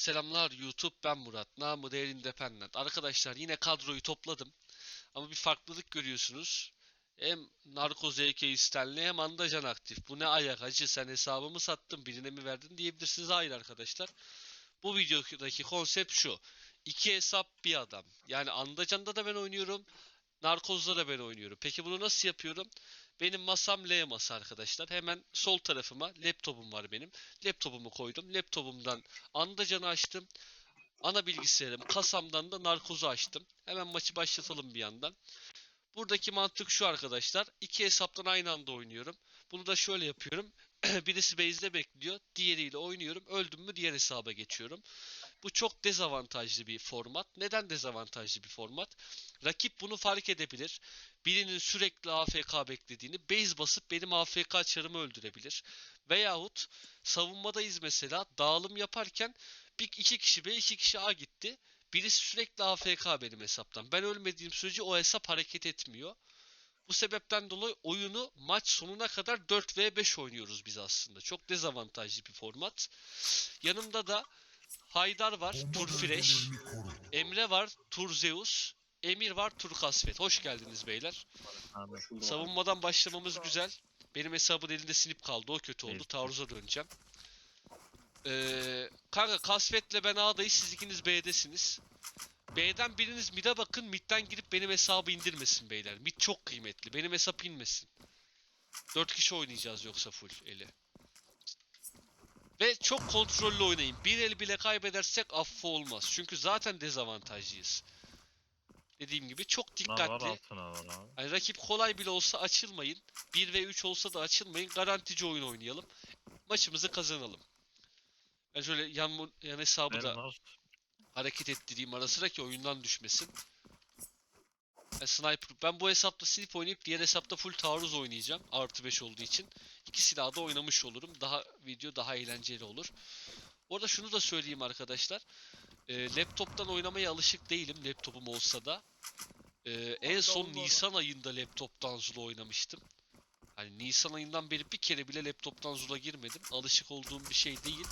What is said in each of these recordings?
Selamlar YouTube ben Murat. Namı değer independent. Arkadaşlar yine kadroyu topladım. Ama bir farklılık görüyorsunuz. Hem Narko ZK istenli hem Andacan aktif. Bu ne ayak hacı sen hesabımı sattın birine mi verdin diyebilirsiniz. Hayır arkadaşlar. Bu videodaki konsept şu. İki hesap bir adam. Yani Andacan'da da ben oynuyorum. Narkoz'da da ben oynuyorum. Peki bunu nasıl yapıyorum? Benim masam L masa arkadaşlar. Hemen sol tarafıma laptopum var benim. Laptopumu koydum. Laptopumdan Andacan'ı açtım. Ana bilgisayarım kasamdan da narkozu açtım. Hemen maçı başlatalım bir yandan. Buradaki mantık şu arkadaşlar. İki hesaptan aynı anda oynuyorum. Bunu da şöyle yapıyorum. Birisi base'de bekliyor. Diğeriyle oynuyorum. Öldüm mü diğer hesaba geçiyorum. Bu çok dezavantajlı bir format. Neden dezavantajlı bir format? Rakip bunu fark edebilir. Birinin sürekli AFK beklediğini base basıp benim AFK çarımı öldürebilir. Veyahut savunmadayız mesela dağılım yaparken bir iki kişi B iki kişi A gitti. Birisi sürekli AFK benim hesaptan. Ben ölmediğim sürece o hesap hareket etmiyor. Bu sebepten dolayı oyunu maç sonuna kadar 4v5 oynuyoruz biz aslında. Çok dezavantajlı bir format. Yanımda da Haydar var, Tur Fresh, Emre var, Tur Zeus, Emir var, Tur Kasvet. Hoş geldiniz beyler. Savunmadan başlamamız güzel. Benim hesabın elinde sinip kaldı. O kötü oldu. Taarruza döneceğim. Ee, kanka Kasvet'le ben A'dayız. Siz ikiniz B'desiniz. B'den biriniz mid'e bakın. Mid'den girip benim hesabı indirmesin beyler. Mid çok kıymetli. Benim hesap inmesin. 4 kişi oynayacağız yoksa full eli. Ve çok kontrollü oynayın. Bir el bile kaybedersek affı olmaz. Çünkü zaten dezavantajlıyız. Dediğim gibi çok dikkatli. Hani rakip kolay bile olsa açılmayın. 1 ve 3 olsa da açılmayın. Garantici oyun oynayalım. Maçımızı kazanalım. Ben şöyle yan, yan hesabı da hareket ettireyim ara sıra ki oyundan düşmesin. Ben sniper. Ben bu hesapta slip oynayıp diğer hesapta full taarruz oynayacağım. Artı 5 olduğu için. İki silahda oynamış olurum. Daha video daha eğlenceli olur. Orada şunu da söyleyeyim arkadaşlar. Ee, laptoptan oynamaya alışık değilim laptopum olsa da. Ee, en son Nisan ayında laptoptan Zula oynamıştım. Hani Nisan ayından beri bir kere bile laptoptan Zula girmedim. Alışık olduğum bir şey değil.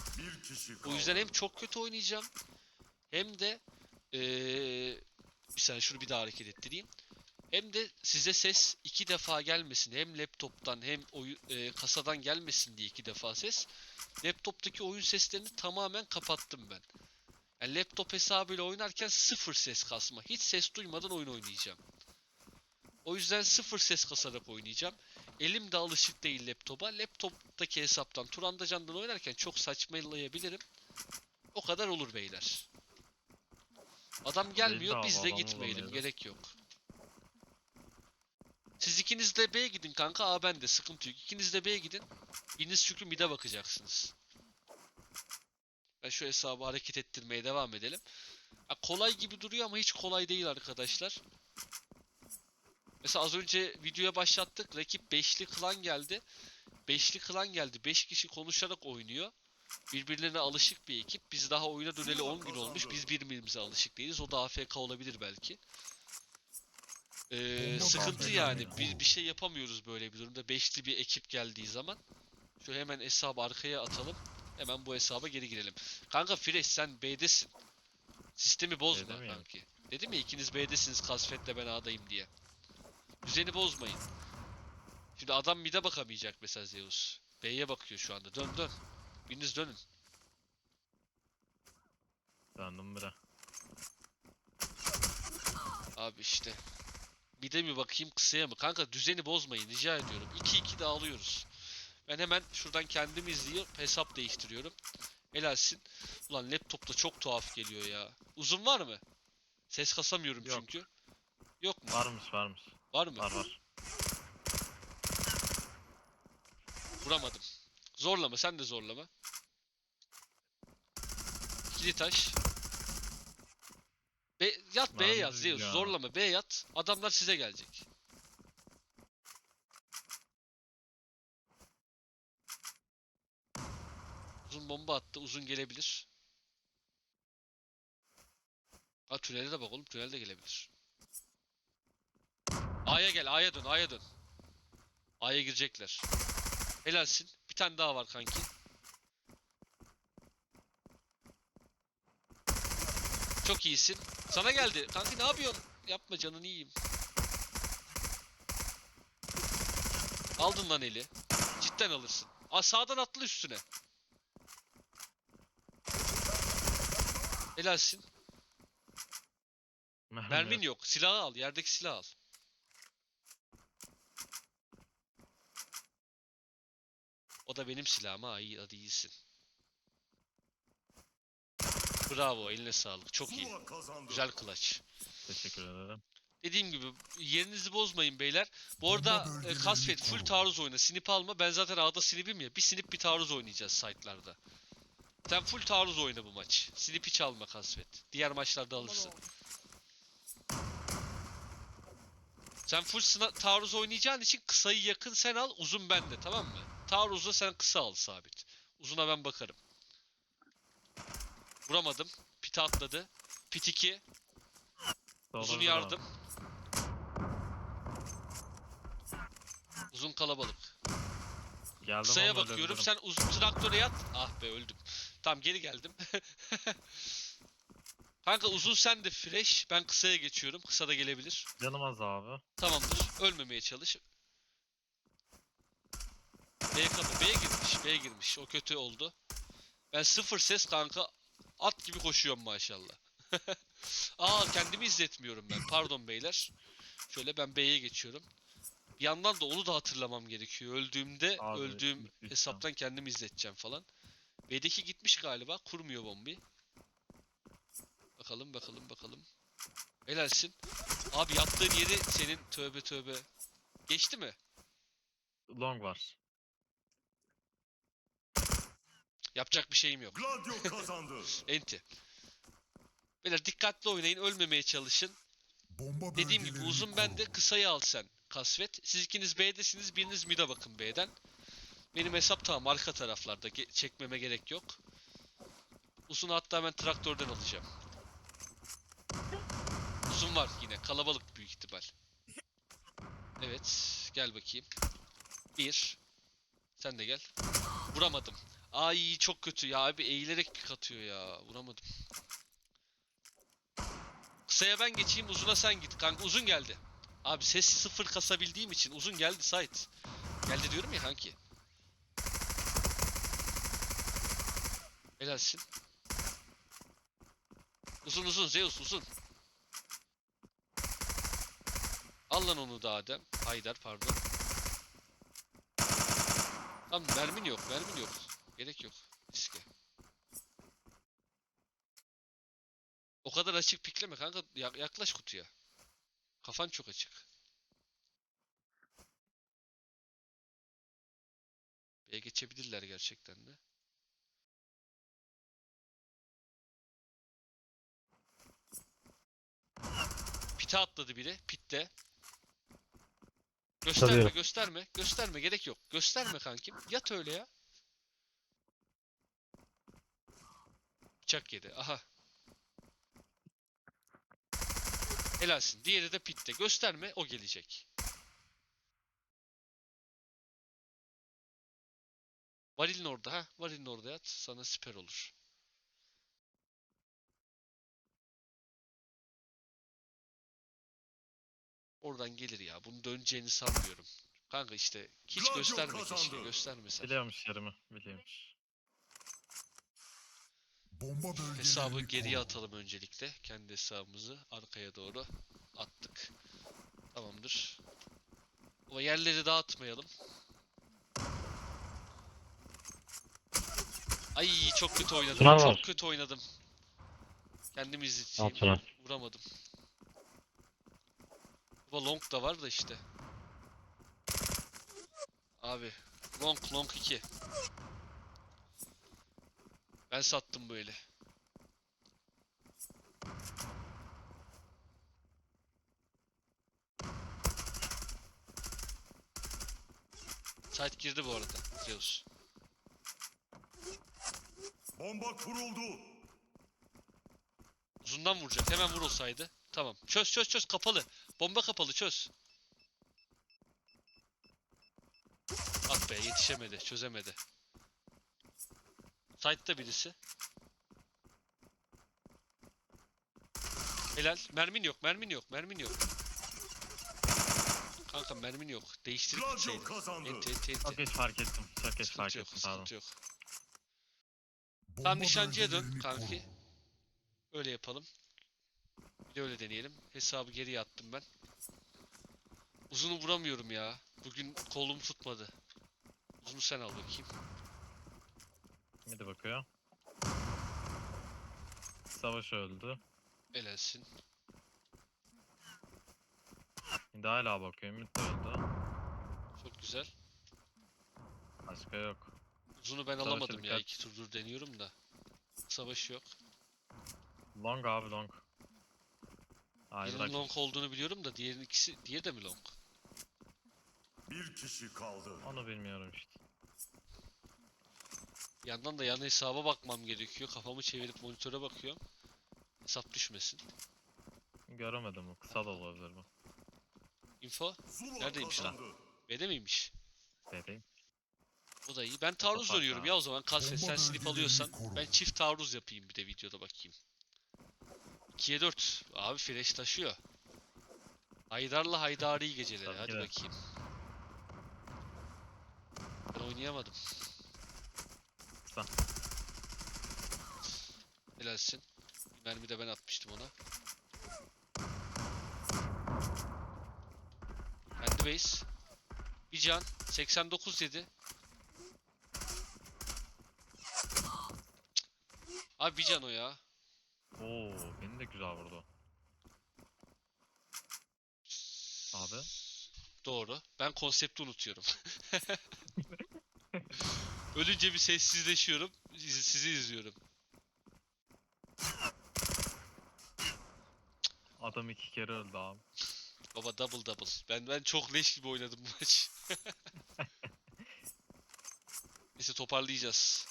O yüzden hem çok kötü oynayacağım hem de bir saniye şunu bir daha hareket ettireyim. Hem de size ses iki defa gelmesin. Hem laptoptan hem oyu- eee, kasadan gelmesin diye iki defa ses. Laptoptaki oyun seslerini tamamen kapattım ben. Yani laptop hesabıyla oynarken sıfır ses kasma. Hiç ses duymadan oyun oynayacağım. O yüzden sıfır ses kasarak oynayacağım. Elim de alışık değil laptopa. Laptoptaki hesaptan Turandacan'dan oynarken çok saçmalayabilirim. O kadar olur beyler. Adam gelmiyor biz de gitmeyelim gerek yok. Siz ikiniz de B'ye gidin kanka. A ben de sıkıntı yok. İkiniz de B'ye gidin. Biriniz çünkü mid'e bakacaksınız. Ben şu hesabı hareket ettirmeye devam edelim. Ha, kolay gibi duruyor ama hiç kolay değil arkadaşlar. Mesela az önce videoya başlattık. Rakip beşli klan geldi. Beşli klan geldi. 5 kişi konuşarak oynuyor. Birbirlerine alışık bir ekip. Biz daha oyuna döneli 10 gün olmuş. Biz birbirimize alışık değiliz. O da AFK olabilir belki. Ee, sıkıntı yani. Bir, bir şey yapamıyoruz böyle bir durumda. Beşli bir ekip geldiği zaman. Şu hemen hesabı arkaya atalım. Hemen bu hesaba geri girelim. Kanka Fresh sen B'desin. Sistemi bozma B'de miyim? kanki. Dedim ya ikiniz B'desiniz Kasvet'le ben A'dayım diye. Düzeni bozmayın. Şimdi adam mid'e bakamayacak mesela Zeus. B'ye bakıyor şu anda. Dön dön. Biriniz dönün. döndüm bire. Abi işte. Mid'e mi bakayım kısaya mı? Kanka düzeni bozmayın rica ediyorum. 2-2 de alıyoruz. Ben hemen şuradan kendimi izleyip hesap değiştiriyorum. Helalsin. Ulan laptopta çok tuhaf geliyor ya. Uzun var mı? Ses kasamıyorum Yok. çünkü. Yok mu? Varmış varmış. Var mı? Var var. Vuramadım. Zorlama sen de zorlama. İkili taş. Be yat B'ye yat Zeus ya? zorlama B'ye yat. Adamlar size gelecek. Uzun bomba attı. Uzun gelebilir. Ha tünele de bak oğlum. Tünel de gelebilir. A'ya gel. A'ya dön. A'ya dön. A'ya girecekler. Helalsin. Bir tane daha var kanki. Çok iyisin. Sana geldi. Kanka ne yapıyorsun? Yapma canını yiyeyim. Aldın lan eli. Cidden alırsın. Aa sağdan atla üstüne. Helalsin. Mermin yok. Silahı al. Yerdeki silahı al. O da benim silahım ha. İyi, hadi iyisin. Bravo. Eline sağlık. Çok iyi. Güzel clutch. Teşekkür ederim. Dediğim gibi yerinizi bozmayın beyler. Bu arada e, Kasvet full taarruz oyna. Sinip alma. Ben zaten A'da sinipim ya. Bir sinip bir taarruz oynayacağız site'larda. Sen full taarruz oyna bu maç. Sinip hiç alma Kasvet. Diğer maçlarda alırsın. Sen full sına- taarruz oynayacağın için kısayı yakın sen al, uzun bende tamam mı? Taarruzda sen kısa al sabit. Uzuna ben bakarım. Vuramadım. Pit atladı. Pit 2. Uzun yardım. Uzun kalabalık. Geldim Kısaya ama bakıyorum. ölebilirim. Sen uzun traktöre yat. Ah be öldüm. Tamam geri geldim. Kanka uzun sen de fresh. Ben kısaya geçiyorum. Kısa da gelebilir. Canım az abi. Tamamdır. Ölmemeye çalış. B kapı. B'ye girmiş. B'ye girmiş. O kötü oldu. Ben sıfır ses kanka. At gibi koşuyorum maşallah. Aa kendimi izletmiyorum ben. Pardon beyler. Şöyle ben B'ye geçiyorum. Bir yandan da onu da hatırlamam gerekiyor. Öldüğümde Abi, öldüğüm lütfen. hesaptan kendimi izleteceğim falan. B'deki gitmiş galiba. Kurmuyor bombi. Bakalım bakalım bakalım. Helalsin. Abi yaptığın yeri senin tövbe tövbe. Geçti mi? Long var. Yapacak bir şeyim yok. Gladio kazandı. Enti. Beyler dikkatli oynayın, ölmemeye çalışın. Bomba Dediğim gibi uzun bende, kısayı al sen. Kasvet. Siz ikiniz B'desiniz, biriniz mid'e bakın B'den. Benim hesap tamam arka taraflarda. Ge- çekmeme gerek yok. Uzun hatta ben traktörden alacağım. Uzun var yine. Kalabalık büyük ihtimal. Evet. Gel bakayım. Bir. Sen de gel. Vuramadım. Ay çok kötü ya abi eğilerek pik atıyor ya. Vuramadım. Kısaya ben geçeyim uzuna sen git. Kanka uzun geldi. Abi ses sıfır kasabildiğim için uzun geldi site. Geldi diyorum ya kanki. Helalsin. Uzun uzun Zeus uzun. Al lan onu da Adem. Haydar pardon. Tamam mermin yok mermin yok. Gerek yok. Riske. O kadar açık pikleme kanka. Ya- Yaklaş kutuya. Kafan çok açık. B'ye geçebilirler gerçekten de. Pite atladı biri. Pitte. Gösterme, Tabii. gösterme, gösterme. Gerek yok. Gösterme kankim. Yat öyle ya. Bıçak yedi. Aha. Helalsin. Diğeri de pitte. Gösterme, o gelecek. Varilin orada ha. Varilin orada yat. Sana siper olur. Oradan gelir ya. Bunun döneceğini sanmıyorum. Kanka işte hiç Gladio gösterme keşke. Göstermesen. Biliyormuş yerimi. Biliyormuş. Bomba bölgelerini Hesabı geriye koru. atalım öncelikle. Kendi hesabımızı arkaya doğru attık. Tamamdır. O yerleri dağıtmayalım. Ay çok kötü oynadım. Tuna çok var. kötü oynadım. Kendimi izleteyim. Vuramadım. Baba long da var da işte. Abi long long 2. Ben sattım bu eli. Site girdi bu arada. Zeus. Bomba kuruldu. Uzundan vuracak. Hemen vur olsaydı. Tamam. Çöz çöz çöz. Kapalı. Bomba kapalı çöz. Ah be yetişemedi. Çözemedi. Site'da birisi. Helal. Mermin yok, mermin yok, mermin yok. Kanka mermin yok. Değiştirip gitseydin. Enti enti enti. Çok geç fark ettim. Çok geç fark Sıkıntı yok, ettim pardon. sıkıntı yok. Tam nişancıya dön kanki. Öyle yapalım. Bir de öyle deneyelim. Hesabı geriye attım ben. Uzunu vuramıyorum ya. Bugün kolum tutmadı. Uzunu sen al bakayım. Midi bakıyor. Savaş öldü. Helalsin. Midi hala bakıyor. Mid de öldü. Çok güzel. Başka yok. Uzunu ben Savaşa alamadım ya. dikkat. iki turdur deniyorum da. Savaşı yok. Long abi long. Hayır Birinin long olduğunu biliyorum da diğerinin ikisi, diğeri de mi long? Bir kişi kaldı. Onu bilmiyorum işte. Yandan da yan hesaba bakmam gerekiyor. Kafamı çevirip monitöre bakıyorum. Hesap düşmesin. Göremedim bu. Kısa da olabilir bu. Info Neredeymiş lan? B'de miymiş? Vereyim. Bu da iyi. Ben taarruz Kapat dönüyorum ya. ya o zaman. Kasvet sen bölgelerini alıyorsan ben çift taarruz yapayım bir de videoda bakayım. 2'ye 4. Abi flash taşıyor. Haydar'la Haydari iyi geceleri. Tabii Hadi bakayım. Ben oynayamadım. Kısa. Helalsin. Mermi de ben atmıştım ona. Kendi base. Bir can. 89 yedi. Abi bir can o ya. Oo, beni de güzel vurdu. Abi. Doğru. Ben konsepti unutuyorum. Ölünce bir sessizleşiyorum. Sizi, sizi izliyorum. Adam iki kere öldü abi. Baba double double. Ben ben çok leş gibi oynadım bu maç. Neyse toparlayacağız.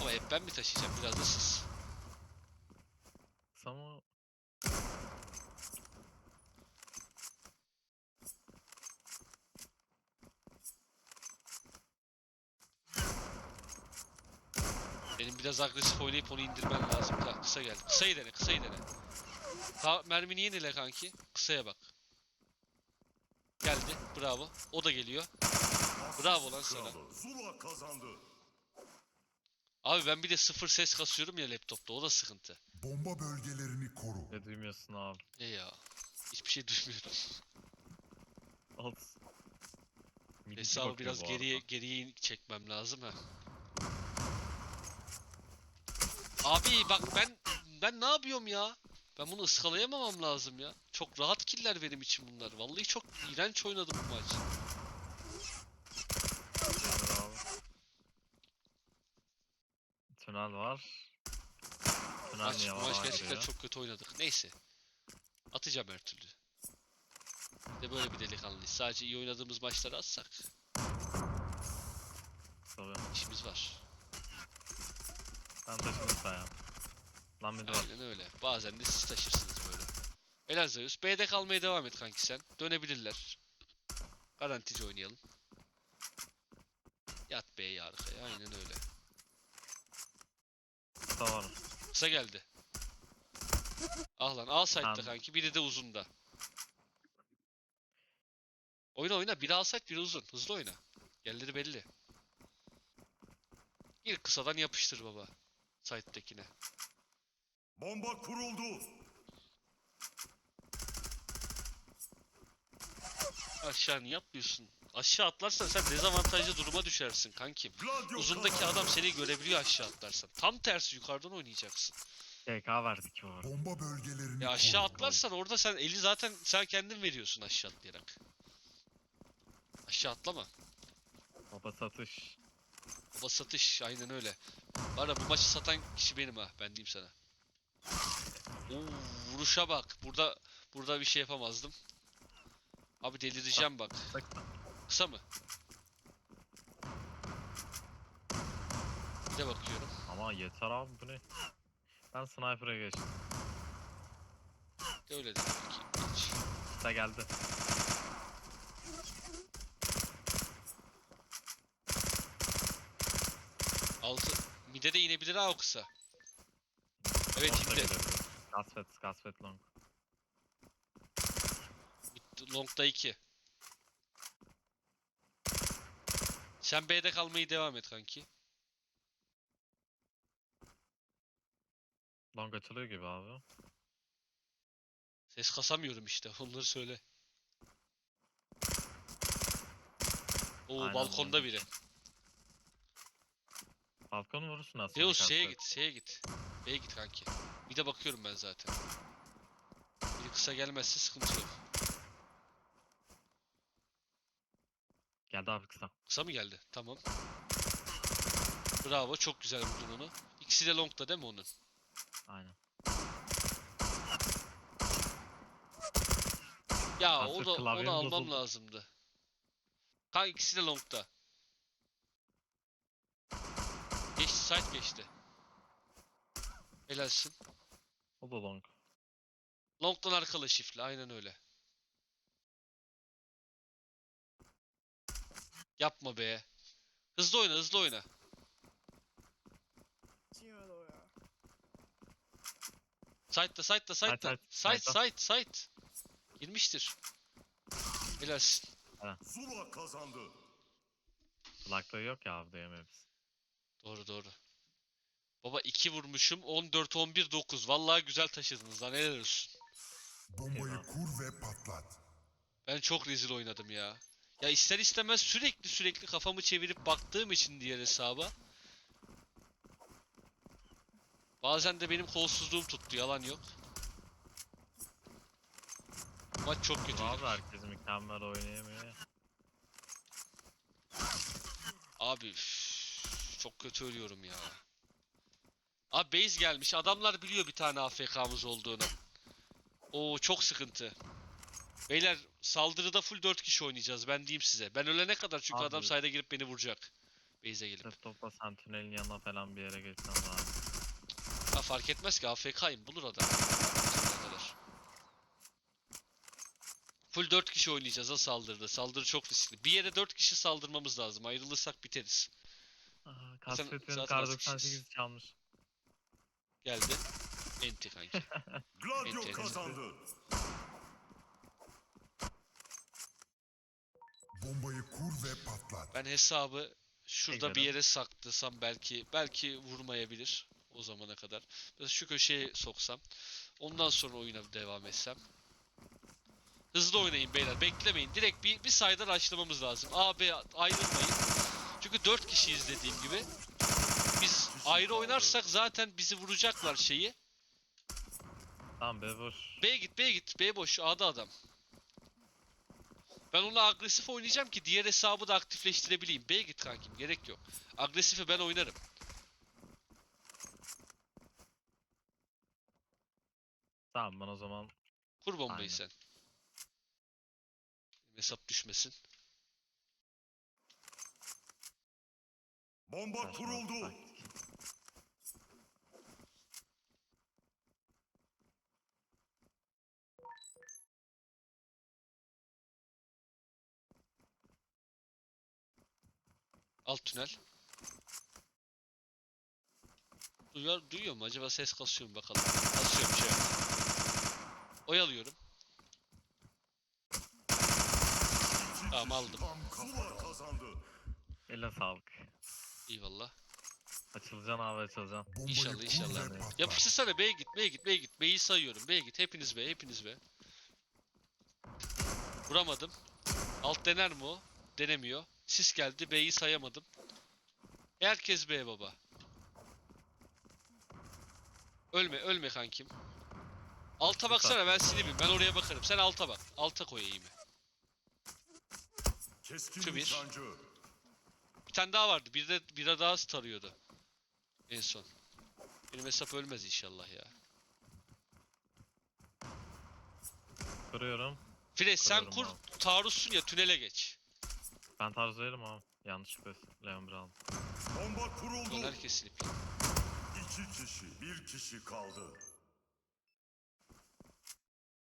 Ama hep ben mi taşıyacağım biraz da siz. Kısa Benim biraz agresif oynayıp onu indirmen lazım. Ta- Kısa gel. Kısayı dene, kısayı dene. Ta mermini yenile kanki. Kısaya bak. Geldi. Bravo. O da geliyor. Bravo lan sana. Kralı. Zula kazandı. Abi ben bir de sıfır ses kasıyorum ya laptopta. O da sıkıntı. Bomba bölgelerini koru. Ne duymuyorsun abi. Ne ya? Hiçbir şey duymuyorum. Alt. Hesabı biraz geriye geriye çekmem lazım ha. Abi bak ben ben ne yapıyorum ya? Ben bunu ıskalayamamam lazım ya. Çok rahat killer benim için bunlar. Vallahi çok iğrenç oynadım bu maç. Tünel var. Tünel Maç, bu maç gerçekten ya. çok kötü oynadık. Neyse. Atacağım her türlü. Bir de böyle bir delikanlıyız. Sadece iyi oynadığımız maçları atsak Tabii. işimiz var. Sen ya. Lan midi var. Aynen öyle. Bazen de siz taşırsınız böyle. Helal Zeus. B'de kalmaya devam et kanki sen. Dönebilirler. Garantici oynayalım. Yat B'ye arkaya. Aynen öyle. Var. Kısa geldi. Ah lan al side'da Tamam. kanki. Biri de uzunda. Oyna oyna. Biri al side biri uzun. Hızlı oyna. Yerleri belli. Gir kısadan yapıştır baba. Side'dekine. Bomba kuruldu. Aşağı niye atlıyorsun? Aşağı atlarsan sen dezavantajlı duruma düşersin kankim. Gladio Uzundaki adam seni görebiliyor aşağı atlarsan. Tam tersi yukarıdan oynayacaksın. TK verdik bu arada. Bomba bölgelerini Ya aşağı koru. atlarsan orada sen eli zaten sen kendin veriyorsun aşağı atlayarak. Aşağı atlama. Baba satış. Baba satış aynen öyle. Ya bu maçı satan kişi benim ha ben diyeyim sana. Oo, vuruşa bak. Burada burada bir şey yapamazdım. Abi delireceğim bak. Kısa mı? Bir de bakıyorum. Ama yeter abi bu ne? Ben sniper'a geçtim. Öyle de bakayım. Geç. Kısa geldi. Altı. Mide de inebilir ha o kısa. Evet Long da indi. gelebilir. Gasfet, Gasfet long. Bitti. Long'da 2. Sen B'de kalmayı devam et kanki. Long açılıyor gibi abi. Ses kasamıyorum işte. Onları söyle. Oo Aynen balkonda biri. Balkonu vurursun aslında. Zeus şeye git, şeye git. B'ye git kanki. Bir de bakıyorum ben zaten. Biri kısa gelmezse sıkıntı yok. Geldi abi kısa. Kısa mı geldi? Tamam. Bravo, çok güzel vurdun onu. İkisi de long'da değil mi onun? Aynen. Ya Artık o da onu almam bozuldu. lazımdı. Kanka ikisi de long'da. Geçti, side geçti. Helalsin. O da long. Long'dan arkalı shift'le, aynen öyle. Yapma be. Hızlı oyna, hızlı oyna. Side'da. side, Side, side'da. side, side. Girmiştir. Helalsin. Zula kazandı. Flakta yok ya abi diyemeyiz. Doğru doğru. Baba 2 vurmuşum. 14 11 9. Vallahi güzel taşıdınız lan. Helal olsun. Bombayı kur ve patlat. Ben çok rezil oynadım ya. Ya ister istemez sürekli sürekli kafamı çevirip baktığım için diğer hesaba. Bazen de benim kolsuzluğum tuttu. Yalan yok. Maç çok kötüydü. Abi herkes mükemmel oynayamıyor ya. Abi üf, çok kötü ölüyorum ya. Abi base gelmiş. Adamlar biliyor bir tane AFK'mız olduğunu. Oo çok sıkıntı. Beyler saldırıda full 4 kişi oynayacağız ben diyeyim size. Ben ölene kadar çünkü adam Abi- sayda girip beni vuracak. Base'e gelip. Laptopla sen tünelin yanına falan bir yere geçsen daha. Ha fark etmez ki AFK'yim bulur adam. Kadar. Full 4 kişi oynayacağız ha saldırıda. Saldırı çok riskli. Bir yere 4 kişi saldırmamız lazım. Ayrılırsak biteriz. Kasvet'in zaten kar az kişiyiz. 98 çalmış. Geldi. Enti kanki. Gladio kazandı. Bombayı kur ve patlat. Ben hesabı şurada bir yere saklasam belki belki vurmayabilir o zamana kadar. Biraz şu köşeye soksam. Ondan sonra oyuna devam etsem. Hızlı oynayın beyler. Beklemeyin. Direkt bir bir sayıdan açlamamız lazım. A B ayrılmayın. Çünkü 4 kişiyiz dediğim gibi. Biz ayrı oynarsak zaten bizi vuracaklar şeyi. Tamam be boş. B'ye git, B'ye git. B boş. A'da adam. Ben onu agresif oynayacağım ki diğer hesabı da aktifleştirebileyim. B'ye git kankim. Gerek yok. Agresifi ben oynarım. Tamam ben o zaman Kur bombayı Aynen. sen. Hesap düşmesin. Bomba kuruldu. Alt tünel. Duyuyor, duyuyor mu? Acaba ses kasıyor mu bakalım. Kasıyor bir şey. Oyalıyorum. Tamam aldım. Eline sağlık. Eyvallah. Açılacaksın abi açılacaksın. Bombayı İnşallah inşallah. Yapıştırsana B'ye git B'ye git B'ye git. B'yi sayıyorum. B'ye git. Hepiniz B. Hepiniz B. Vuramadım. Alt dener mi o? Denemiyor. Sis geldi. B'yi sayamadım. Herkes B baba. Ölme ölme kankim. Alta baksana ben sileyim. Ben oraya bakarım. Sen alta bak. Alta koy eğimi. Keskin Şu bir. nişancı. Bir tane daha vardı. Bir de bir daha tarıyordu. En son. Benim hesap ölmez inşallah ya. Kuruyorum. Fres sen kur taarruzsun ya tünele geç. Ben tarz değilim ama. Yanlışlıkla Leon Brown. Bomba kuruldu. herkes silip. İki kişi, bir kişi kaldı.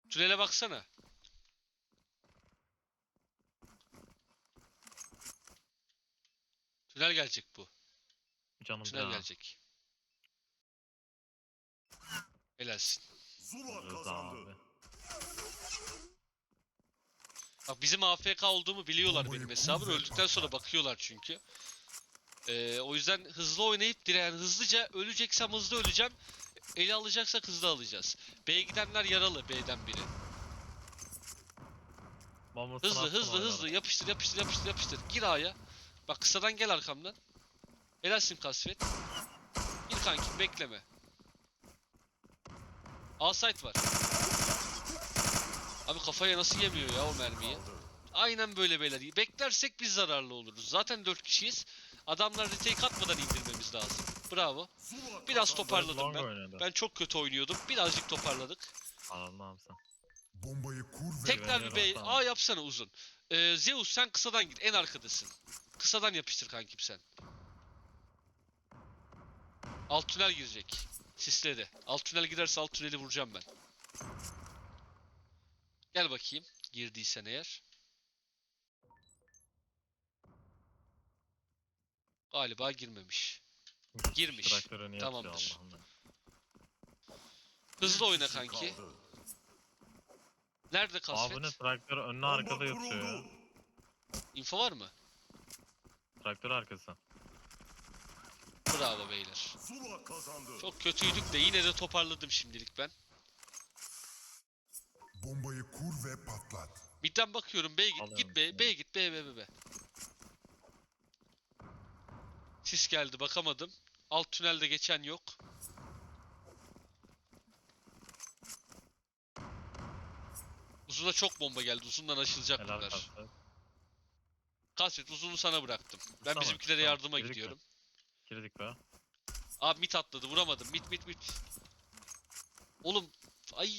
Tünele baksana. Tünel gelecek bu. Canım Tünel ya. gelecek. Helalsin. Zula kazandı. abi. Bak bizim AFK olduğumu biliyorlar benim hesabım. Öldükten sonra bakıyorlar çünkü. Ee, o yüzden hızlı oynayıp direyen hızlıca öleceksem hızlı öleceğim. Eli alacaksak hızlı alacağız. B'ye gidenler yaralı B'den biri. Bombasını Hızlı hızlı hızlı yapıştır yapıştır yapıştır yapıştır. Gir A'ya. Bak kısadan gel arkamdan. Helalsin kasvet. Gir kanki bekleme. A site var. Abi kafaya nasıl yemiyor ya o mermiyi? Aynen böyle beyler. Beklersek biz zararlı oluruz. Zaten 4 kişiyiz. Adamlar retake atmadan indirmemiz lazım. Bravo. Biraz toparladım ben. Ben çok kötü oynuyordum. Birazcık toparladık. Anladın abi sen. Bombayı kur ve Tekrar bir B. Güveniyorum sana. A yapsana uzun. Ee, Zeus sen kısadan git. En arkadasın. Kısadan yapıştır kankim sen. Alt tünel girecek. Sisledi. Alt tünel giderse alt tüneli vuracağım ben. Gel bakayım. Girdiysen eğer. Galiba girmemiş. Girmiş. Tamamdır. Allah'ım. Hızlı oyna kanki. kaldı. Nerede kasvet? Abi ne traktör önüne Bomba arkada yatıyor ya. Info var mı? Traktör arkası. Bravo beyler. Çok kötüydük de yine de toparladım şimdilik ben. bombayı kur ve patlat. Midden bakıyorum B'ye git, Alıyorum. git B, B'ye git, B, B, B, B. Sis geldi bakamadım. Alt tünelde geçen yok. Uzuna çok bomba geldi. Uzundan açılacak Helal bunlar. Kasvet uzunu sana bıraktım. Ben Tamam, bizimkilere tamam. yardıma Girdik mi? gidiyorum. Girdik be. Abi mit atladı vuramadım. Mit mit mit. Oğlum ay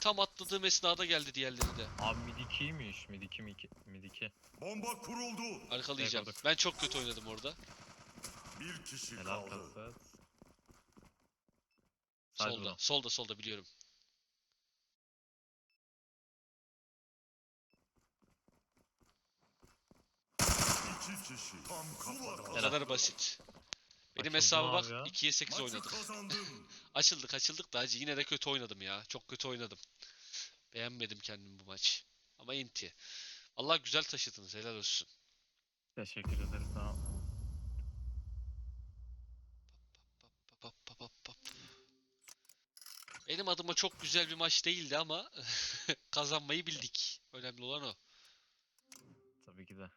tam atladığım esnada geldi diğerleri de. Abi mid 2'ymiş. Mid 2 mid 2. Mid 2. Bomba kuruldu. Arkalayacağım. Yakaladık. Ben çok kötü oynadım orada. Bir kişi Helal kaldı. Side Solda. Solda solda biliyorum. Kadar basit. Benim hesaba bak ya. 2'ye 8 Maçı oynadık. Açıldık açıldık da hacı yine de kötü oynadım ya. Çok kötü oynadım. Beğenmedim kendimi bu maç. Ama inti. Allah güzel taşıdınız helal olsun. Teşekkür ederiz. Pap, pap. Benim adıma çok güzel bir maç değildi ama kazanmayı bildik. Önemli olan o. Tabii ki de.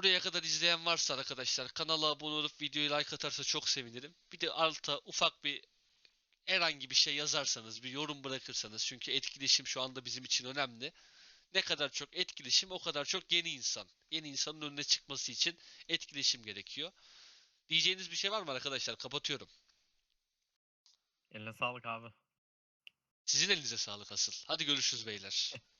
Buraya kadar izleyen varsa arkadaşlar kanala abone olup videoyu like atarsa çok sevinirim. Bir de alta ufak bir herhangi bir şey yazarsanız, bir yorum bırakırsanız çünkü etkileşim şu anda bizim için önemli. Ne kadar çok etkileşim o kadar çok yeni insan. Yeni insanın önüne çıkması için etkileşim gerekiyor. Diyeceğiniz bir şey var mı arkadaşlar? Kapatıyorum. Eline sağlık abi. Sizin elinize sağlık asıl. Hadi görüşürüz beyler.